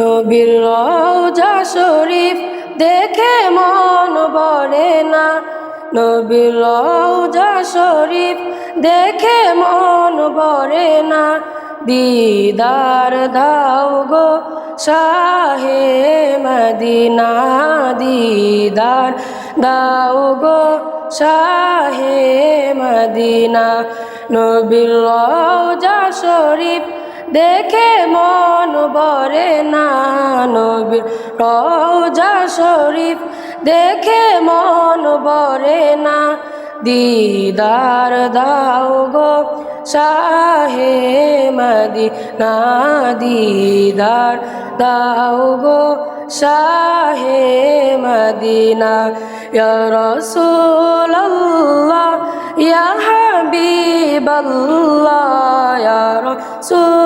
নবীর রওজা শরীফ দেখে মন ভরে না। নবীর রওজা শরীফ দেখে মন ভরে না। দিদার দাও গো শাহে মদিনা, দিদার দাও গো শাহে মদিনা। নবীর রওজা শরীফ দেখে মন বরে না নবীর রওজা শরীফ। দেখে মন বরে না, দিদার দাও গো সাহে শাহে মদিনা, দিদার দাও গো শাহে মদিনা। রাসূলুল্লাহ, ইয়া হাবিবাল্লাহ, ইয়া রাসূলুল্লাহ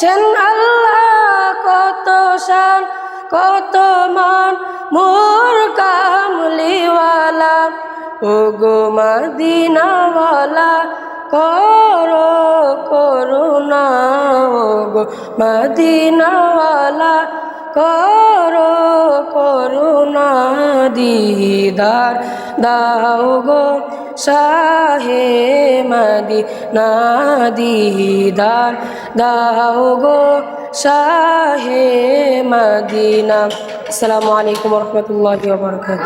চান আল্লাহ কত শান, কত মান, মোর কামলিওয়ালা। ও গো মদিনাওয়ালা, করো করুণা ও গো মদিনাওয়ালা, করো করুণা, দিদার দাও গো শাহে মদিনা দিদার দাও গো শাহে মদিনা। আসসালামু আলাইকুম রহমতুল্লাহ বরকাত